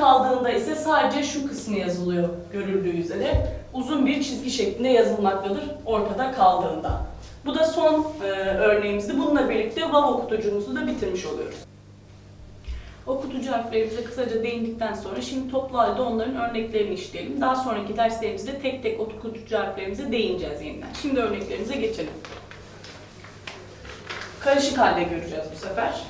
kaldığında ise sadece şu kısmı yazılıyor görüldüğü üzere. Uzun bir çizgi şeklinde yazılmaktadır ortada kaldığında. Bu da son e, örneğimizdi. Bununla birlikte vav okutucumuzu da bitirmiş oluyoruz. Okutucu harflerimize kısaca değindikten sonra şimdi toplu halde onların örneklerini işleyelim. Daha sonraki derslerimizde tek tek okutucu harflerimize değineceğiz yeniden. Şimdi örneklerimize geçelim. Karışık halde göreceğiz bu sefer.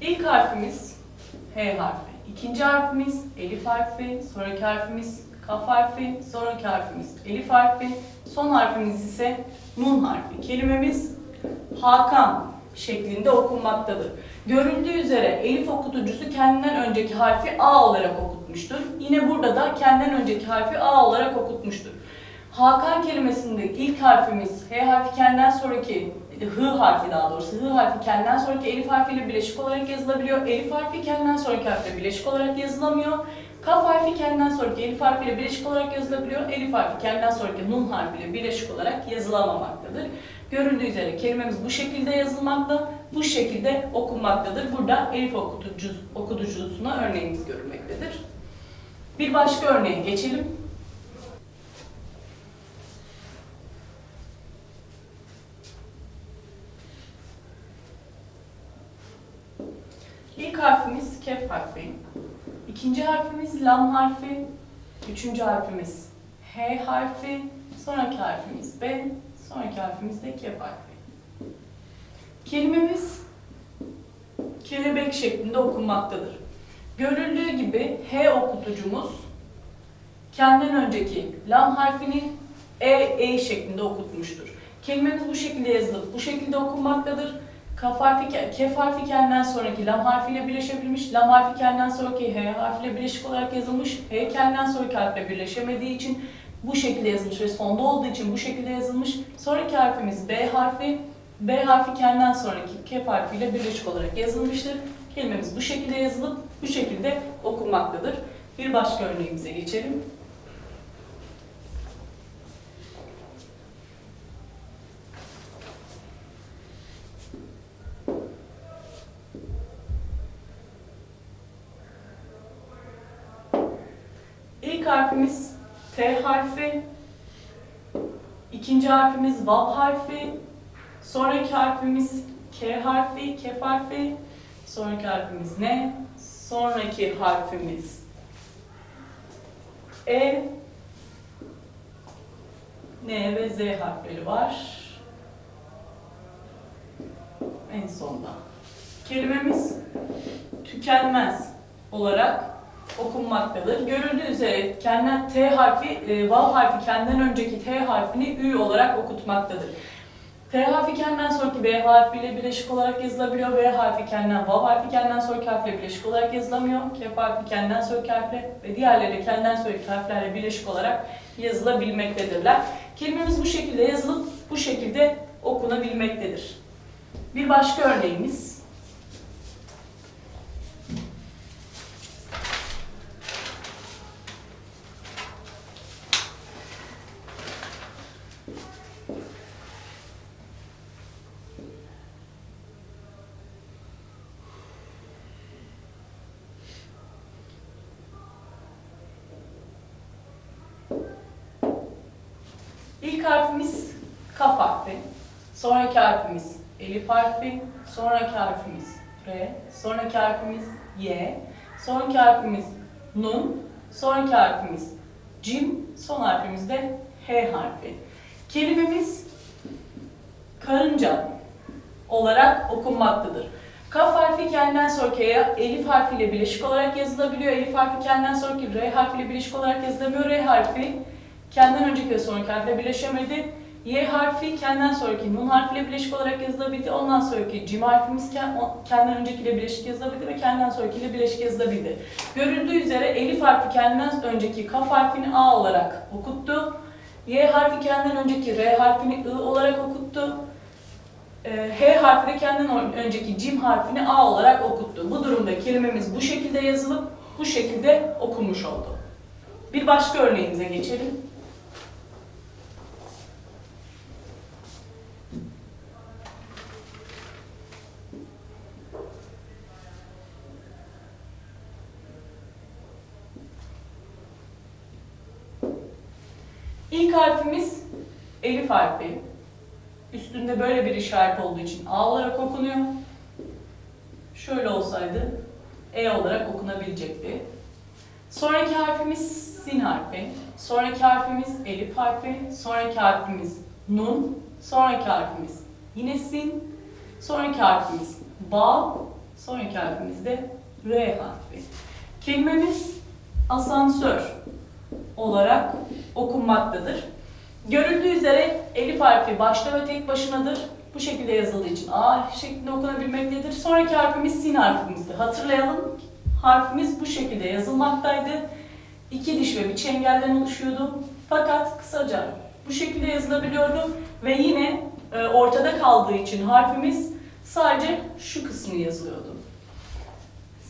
İlk harfimiz H harfi. İkinci harfimiz Elif harfi. Sonraki harfimiz Kaf harfi. Sonraki harfimiz Elif harfi. Son harfimiz ise Nun harfi. Kelimemiz Hakan şeklinde okunmaktadır. Görüldüğü üzere Elif okutucusu kendinden önceki harfi A olarak okutmuştur. Yine burada da kendinden önceki harfi A olarak okutmuştur. Hakan kelimesinde ilk harfimiz H harfi kendinden sonraki H harfi daha doğrusu H harfi kendinden sonraki Elif harfiyle birleşik olarak yazılabiliyor. Elif harfi kendinden sonraki harfle birleşik olarak yazılamıyor. Kaf harfi kendinden sonraki Elif harfiyle birleşik olarak yazılabiliyor. Elif harfi kendinden sonraki Nun harfiyle birleşik olarak yazılamamaktadır. Görüldüğü üzere kelimemiz bu şekilde yazılmakta, bu şekilde okunmaktadır. Burada Elif okutucu, örneğimiz görülmektedir. Bir başka örneğe geçelim. İlk harfimiz kef harfi. İkinci harfimiz lam harfi. Üçüncü harfimiz H harfi. Sonraki harfimiz B. Sonraki harfimiz de kef harfi. Kelimemiz kelebek şeklinde okunmaktadır. Görüldüğü gibi H okutucumuz kendinden önceki lam harfini E, E şeklinde okutmuştur. Kelimemiz bu şekilde yazılıp bu şekilde okunmaktadır. Kaf harfi, kef harfi kendinden sonraki lam harfiyle birleşebilmiş. Lam harfi kendinden sonraki H harfiyle birleşik olarak yazılmış. H kendinden sonraki harfle birleşemediği için bu şekilde yazılmış ve sonda olduğu için bu şekilde yazılmış. Sonraki harfimiz B harfi. B harfi kendinden sonraki kef harfiyle birleşik olarak yazılmıştır. Kelimemiz bu şekilde yazılıp bu şekilde okunmaktadır. Bir başka örneğimize geçelim. İlk harfimiz T harfi. İkinci harfimiz Vav harfi. Sonraki harfimiz K harfi, Kef harfi. Sonraki harfimiz ne? Sonraki harfimiz E. N ve Z harfleri var. En sonda. Kelimemiz tükenmez olarak okunmaktadır. Görüldüğü üzere kendinden T harfi, e, Vav harfi kendinden önceki T harfini Ü olarak okutmaktadır. T harfi kendinden sonraki B harfiyle birleşik olarak yazılabiliyor. B harfi kendinden, Vav harfi kendinden sonraki harfle birleşik olarak yazılamıyor. Kef harfi kendinden sonraki harfle ve diğerleri de kendinden sonraki harflerle birleşik olarak yazılabilmektedirler. Kelimemiz bu şekilde yazılıp bu şekilde okunabilmektedir. Bir başka örneğimiz İlk harfimiz kaf harfi. Sonraki harfimiz elif harfi. Sonraki harfimiz R. Sonraki harfimiz Y. Sonraki harfimiz nun. Sonraki harfimiz cim. Son harfimiz de H harfi. Kelimemiz karınca olarak okunmaktadır. Kaf harfi kendinden sonraki elif harfiyle birleşik olarak yazılabiliyor. Elif harfi kendinden sonraki R harfiyle birleşik olarak yazılamıyor. R harfi kendinden önceki ve sonraki harfle birleşemedi. Y harfi kendinden sonraki nun harfiyle birleşik olarak yazılabildi. Ondan sonraki cim harfimiz kendinden öncekiyle birleşik yazılabildi ve kendinden sonrakiyle birleşik yazılabildi. Görüldüğü üzere elif harfi kendinden önceki kaf harfini A olarak okuttu. Y harfi kendinden önceki R harfini I olarak okuttu. Ee, H harfi de kendinden önceki cim harfini A olarak okuttu. Bu durumda kelimemiz bu şekilde yazılıp bu şekilde okunmuş oldu. Bir başka örneğimize geçelim. İlk harfimiz elif harfi. Üstünde böyle bir işaret olduğu için A olarak okunuyor. Şöyle olsaydı E olarak okunabilecekti. Sonraki harfimiz sin harfi. Sonraki harfimiz elif harfi. Sonraki harfimiz nun. Sonraki harfimiz yine sin. Sonraki harfimiz ba. Sonraki harfimiz de R harfi. Kelimemiz asansör olarak okunmaktadır. Görüldüğü üzere elif harfi başta ve tek başınadır. Bu şekilde yazıldığı için A şeklinde okunabilmektedir. Sonraki harfimiz sin harfimizdi. Hatırlayalım. Harfimiz bu şekilde yazılmaktaydı. İki diş ve bir çengelden oluşuyordu. Fakat kısaca bu şekilde yazılabiliyordu ve yine e, ortada kaldığı için harfimiz sadece şu kısmı yazılıyordu.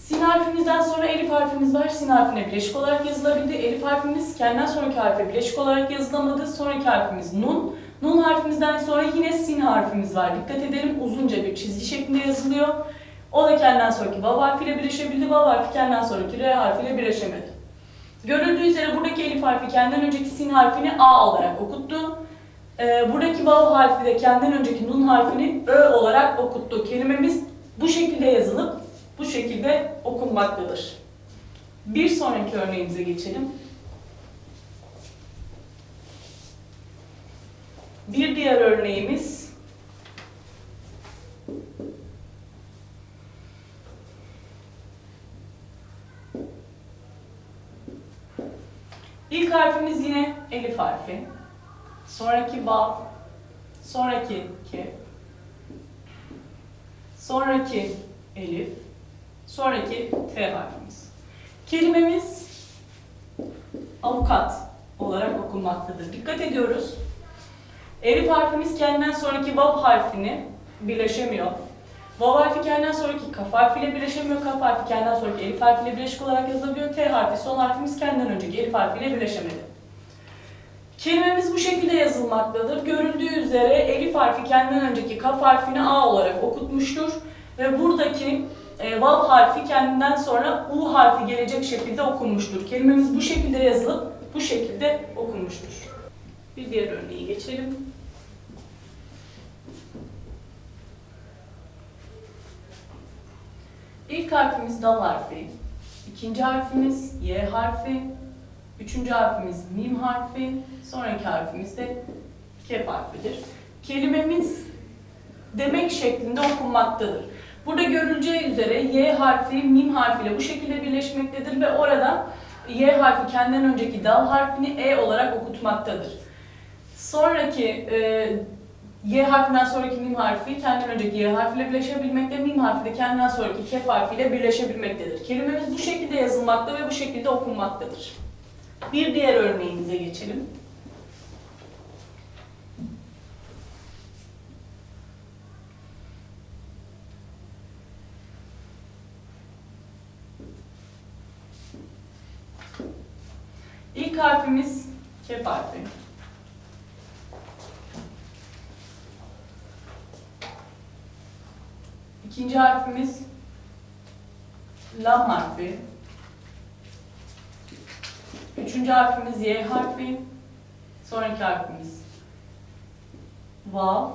Sin harfimizden sonra elif harfimiz var. Sin harfine bileşik olarak yazılabildi. Elif harfimiz kendinden sonraki harfe bileşik olarak yazılamadı. Sonraki harfimiz nun. Nun harfimizden sonra yine sin harfimiz var. Dikkat edelim uzunca bir çizgi şeklinde yazılıyor. O da kendinden sonraki vav harfiyle birleşebildi. Vav harfi kendinden sonraki r harfiyle birleşemedi. Görüldüğü üzere buradaki elif harfi kendinden önceki sin harfini a olarak okuttu. Ee, buradaki vav harfi de kendinden önceki nun harfini ö olarak okuttu. Kelimemiz bu şekilde yazılıp bu şekilde okunmaktadır. Bir sonraki örneğimize geçelim. Bir diğer örneğimiz İlk harfimiz yine elif harfi. Sonraki ba, sonraki ke, sonraki elif, sonraki T harfimiz. Kelimemiz avukat olarak okunmaktadır. Dikkat ediyoruz. Elif harfimiz kendinden sonraki vav harfini birleşemiyor. Vav harfi kendinden sonraki kaf harfiyle birleşemiyor. Kaf harfi kendinden sonraki elif harfiyle birleşik olarak yazılabiliyor. T harfi son harfimiz kendinden önceki elif harfiyle birleşemedi. Kelimemiz bu şekilde yazılmaktadır. Görüldüğü üzere elif harfi kendinden önceki kaf harfini A olarak okutmuştur. Ve buradaki e, vav harfi kendinden sonra U harfi gelecek şekilde okunmuştur. Kelimemiz bu şekilde yazılıp bu şekilde okunmuştur. Bir diğer örneği geçelim. İlk harfimiz dal harfi, ikinci harfimiz Y harfi, üçüncü harfimiz mim harfi, sonraki harfimiz de kef harfidir. Kelimemiz demek şeklinde okunmaktadır. Burada görüleceği üzere Y harfi mim harfiyle bu şekilde birleşmektedir ve orada Y harfi kendinden önceki dal harfini E olarak okutmaktadır. Sonraki e, Y harfinden sonraki mim harfi kendinden önceki Y harfiyle birleşebilmekte, mim harfi de kendinden sonraki kef harfiyle birleşebilmektedir. Kelimemiz bu şekilde yazılmakta ve bu şekilde okunmaktadır. Bir diğer örneğimize geçelim. Harfimiz kef harfi. İkinci harfimiz lam harfi. Üçüncü harfimiz y harfi. Sonraki harfimiz vav.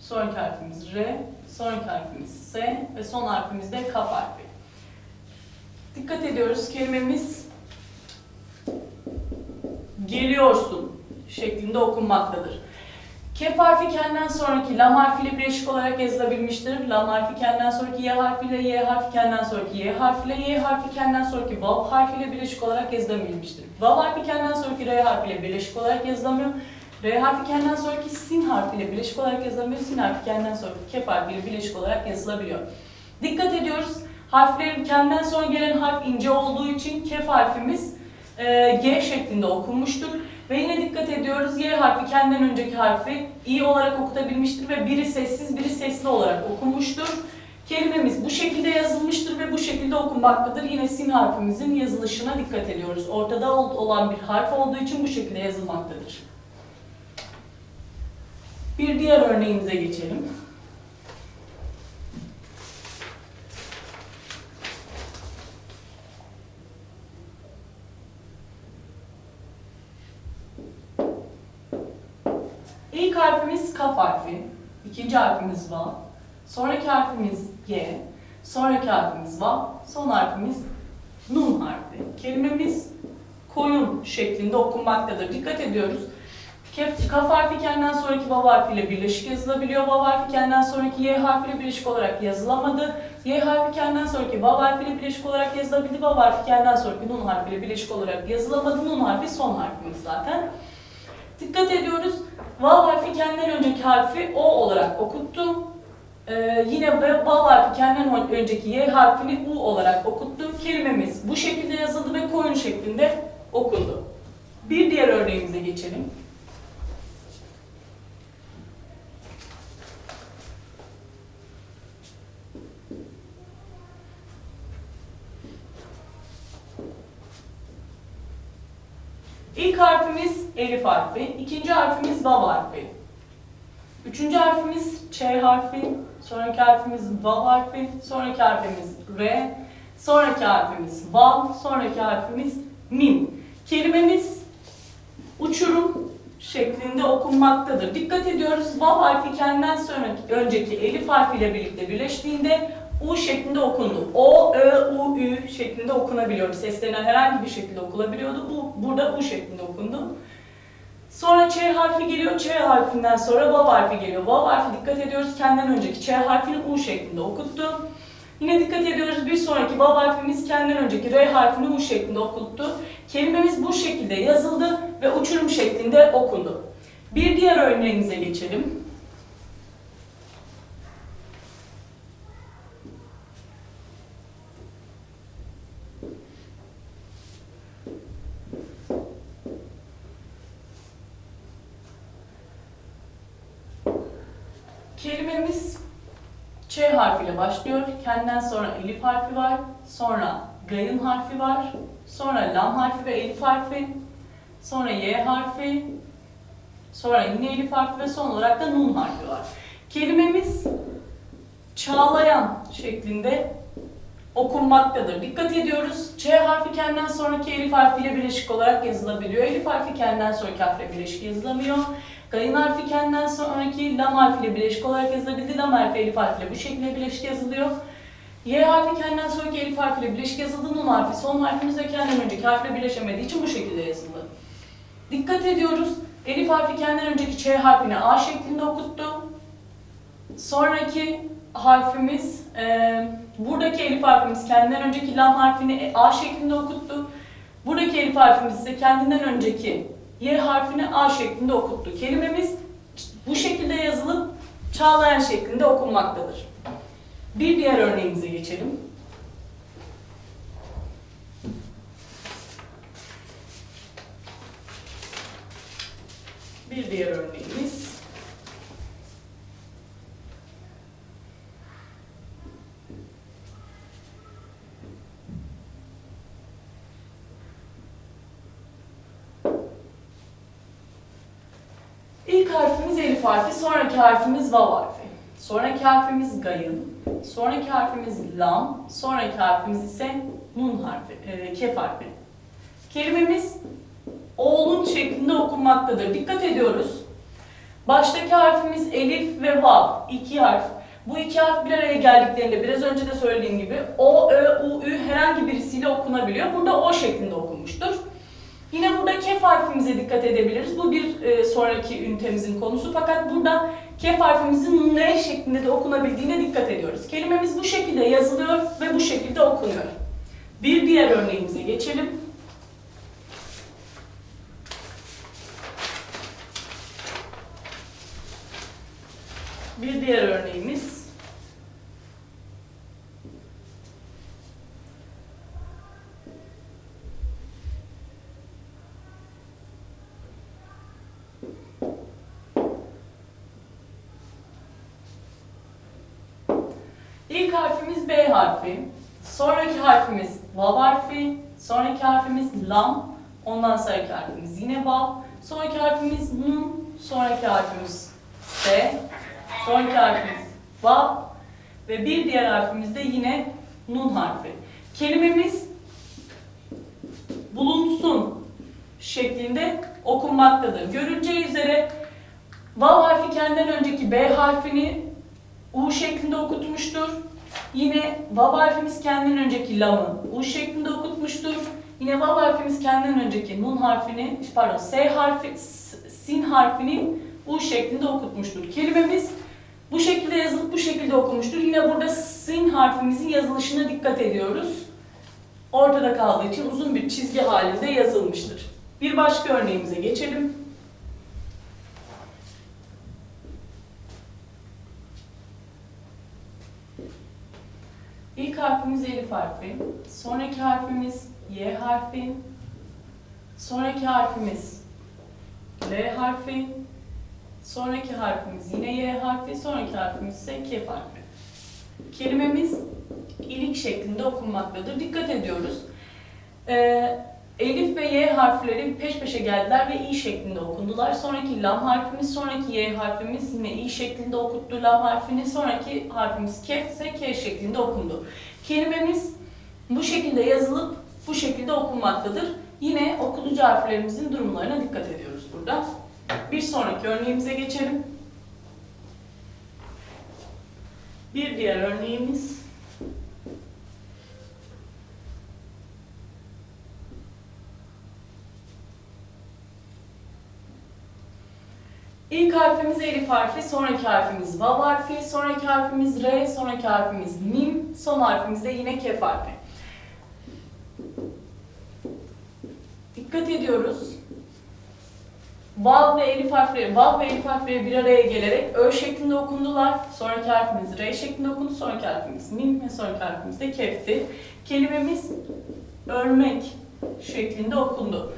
Sonraki harfimiz r. Sonraki harfimiz s. Ve son harfimiz de kaf harfi. Dikkat ediyoruz kelimemiz geliyorsun şeklinde okunmaktadır. Kef harfi kendinden sonraki lam harfiyle bileşik olarak yazılabilmiştir. Lam harfi kendinden sonraki y harfiyle, y harfi kendinden sonraki y harfiyle, y harfi kendinden sonraki vav harfiyle bileşik olarak yazılabilmiştir. Vav harfi kendinden sonraki r harfiyle bileşik olarak yazılamıyor. R harfi kendinden sonraki sin harfiyle bileşik olarak yazılamıyor. Sin harfi kendinden sonraki kef harfiyle bileşik olarak yazılabiliyor. Dikkat ediyoruz. Harflerin kendinden sonra gelen harf ince olduğu için kef harfimiz e, G şeklinde okunmuştur. Ve yine dikkat ediyoruz Y harfi kendinden önceki harfi i olarak okutabilmiştir ve biri sessiz biri sesli olarak okunmuştur. Kelimemiz bu şekilde yazılmıştır ve bu şekilde okunmaktadır. Yine sin harfimizin yazılışına dikkat ediyoruz. Ortada olan bir harf olduğu için bu şekilde yazılmaktadır. Bir diğer örneğimize geçelim. harfimiz kaf harfi, ikinci harfimiz va, sonraki harfimiz g, sonraki harfimiz va, son harfimiz nun harfi. Kelimemiz koyun şeklinde okunmaktadır. Dikkat ediyoruz. Kaf harfi kendinden sonraki vav harfiyle birleşik yazılabiliyor. Vav harfi kendinden sonraki y harfiyle birleşik olarak yazılamadı. Y harfi kendinden sonraki vav harfiyle birleşik olarak yazılabildi. Vav harfi kendinden sonraki nun harfiyle birleşik olarak yazılamadı. Nun harfi son harfimiz zaten. Dikkat ediyoruz. Vav harfi kendinden önceki harfi o olarak okuttu. Ee, yine vav harfi kendinden önceki y harfini u olarak okuttu. Kelimemiz bu şekilde yazıldı ve koyun şeklinde okundu. Bir diğer örneğimize geçelim. İlk harfimiz elif harfi, ikinci harfimiz vav harfi. Üçüncü harfimiz ç harfi, sonraki harfimiz vav harfi, sonraki harfimiz r, sonraki harfimiz vav, sonraki harfimiz mim. Kelimemiz uçurum şeklinde okunmaktadır. Dikkat ediyoruz vav harfi kendinden sonraki önceki elif harfiyle birlikte birleştiğinde U şeklinde okundu. O, Ö, U, Ü şeklinde okunabiliyordu. Seslerinden herhangi bir şekilde okunabiliyordu. Bu burada U şeklinde okundu. Sonra Ç harfi geliyor. Ç harfinden sonra Vav harfi geliyor. Vav harfi dikkat ediyoruz kendinden önceki Ç harfini U şeklinde okuttu. Yine dikkat ediyoruz bir sonraki Vav harfimiz kendinden önceki R harfini U şeklinde okuttu. Kelimemiz bu şekilde yazıldı ve uçurum şeklinde okundu. Bir diğer örneğimize geçelim. Kelimemiz Ç harfiyle başlıyor. Kendinden sonra elif harfi var. Sonra gayın harfi var. Sonra lam harfi ve elif harfi. Sonra y harfi. Sonra yine elif harfi ve son olarak da nun harfi var. Kelimemiz çağlayan şeklinde okunmaktadır. Dikkat ediyoruz. Ç harfi kendinden sonraki elif harfiyle birleşik olarak yazılabiliyor. Elif harfi kendinden sonraki harfle birleşik yazılamıyor. Gayın harfi kendinden sonraki lam harfiyle birleşik olarak yazılabildi. Lam harfi elif harfiyle bu şekilde birleşik yazılıyor. Y harfi kendinden sonraki elif harfiyle birleşik yazıldı. Nun harfi son harfimiz ve kendinden önceki harfle birleşemediği için bu şekilde yazıldı. Dikkat ediyoruz. Elif harfi kendinden önceki Ç harfini A şeklinde okuttu. Sonraki harfimiz, e, buradaki elif harfimiz kendinden önceki lam harfini A şeklinde okuttu. Buradaki elif harfimiz ise kendinden önceki Y harfini A şeklinde okuttu. Kelimemiz bu şekilde yazılıp çağlayan şeklinde okunmaktadır. Bir diğer örneğimize geçelim. Bir diğer örneğimiz İlk harfimiz elif harfi, sonraki harfimiz vav harfi. Sonraki harfimiz gayın, sonraki harfimiz lam, sonraki harfimiz ise nun harfi, e, kef harfi. Kelimemiz oğlun şeklinde okunmaktadır. Dikkat ediyoruz. Baştaki harfimiz elif ve vav, iki harf. Bu iki harf bir araya geldiklerinde biraz önce de söylediğim gibi o, ö, u, ü herhangi birisiyle okunabiliyor. Burada o şeklinde okunmuştur. Yine burada kef harfimize dikkat edebiliriz. Bu bir e, sonraki ünitemizin konusu. Fakat burada kef harfimizin n şeklinde de okunabildiğine dikkat ediyoruz. Kelimemiz bu şekilde yazılıyor ve bu şekilde okunuyor. Bir diğer örneğimize geçelim. Bir diğer örneğimiz İlk harfimiz B harfi. Sonraki harfimiz vav harfi. Sonraki harfimiz lam. Ondan sonraki harfimiz yine vav. Sonraki harfimiz nun. Sonraki harfimiz S. Sonraki harfimiz vav. Ve bir diğer harfimiz de yine nun harfi. Kelimemiz bulunsun şeklinde okunmaktadır. Görüleceği üzere Vav harfi kendinden önceki B harfini U şeklinde okutmuştur. Yine vav harfimiz kendinden önceki lamı U şeklinde okutmuştur. Yine vav harfimiz kendinden önceki nun harfini, pardon S harfi, sin harfini U şeklinde okutmuştur. Kelimemiz bu şekilde yazılıp bu şekilde okunmuştur. Yine burada sin harfimizin yazılışına dikkat ediyoruz. Ortada kaldığı için uzun bir çizgi halinde yazılmıştır. Bir başka örneğimize geçelim. İlk harfimiz Elif harfi, sonraki harfimiz Y harfi, sonraki harfimiz L harfi, sonraki harfimiz yine Y harfi, sonraki harfimiz ise K harfi. Kelimemiz ilik şeklinde okunmaktadır. Dikkat ediyoruz. Ee, Elif ve Y harfleri peş peşe geldiler ve İ şeklinde okundular. Sonraki lam harfimiz, sonraki Y harfimiz yine İ şeklinde okuttu lam harfini. Sonraki harfimiz kef ise K şeklinde okundu. Kelimemiz bu şekilde yazılıp bu şekilde okunmaktadır. Yine okuyucu harflerimizin durumlarına dikkat ediyoruz burada. Bir sonraki örneğimize geçelim. Bir diğer örneğimiz Harfimiz Elif harfi, sonraki harfimiz Vav harfi, sonraki harfimiz R, sonraki harfimiz Mim, son harfimiz de yine Kef harfi. Dikkat ediyoruz. Vav ve Elif harfleri, Vav ve Elif harfleri bir araya gelerek Ö şeklinde okundular. Sonraki harfimiz R şeklinde okundu, sonraki harfimiz Mim ve sonraki harfimiz de Kef'ti. Kelimemiz örmek şeklinde okundu.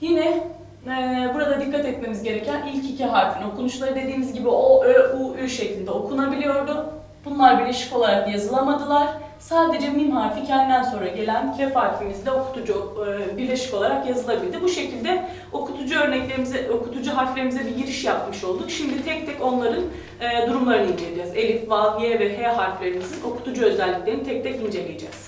Yine ee, burada dikkat etmemiz gereken ilk iki harfin okunuşları dediğimiz gibi O, Ö, U, Ü şeklinde okunabiliyordu. Bunlar birleşik olarak yazılamadılar. Sadece mim harfi kendinden sonra gelen kef harfimizde okutucu e, birleşik olarak yazılabildi. Bu şekilde okutucu örneklerimize, okutucu harflerimize bir giriş yapmış olduk. Şimdi tek tek onların e, durumlarını inceleyeceğiz. Elif, Vav, Y ve H harflerimizin okutucu özelliklerini tek tek inceleyeceğiz.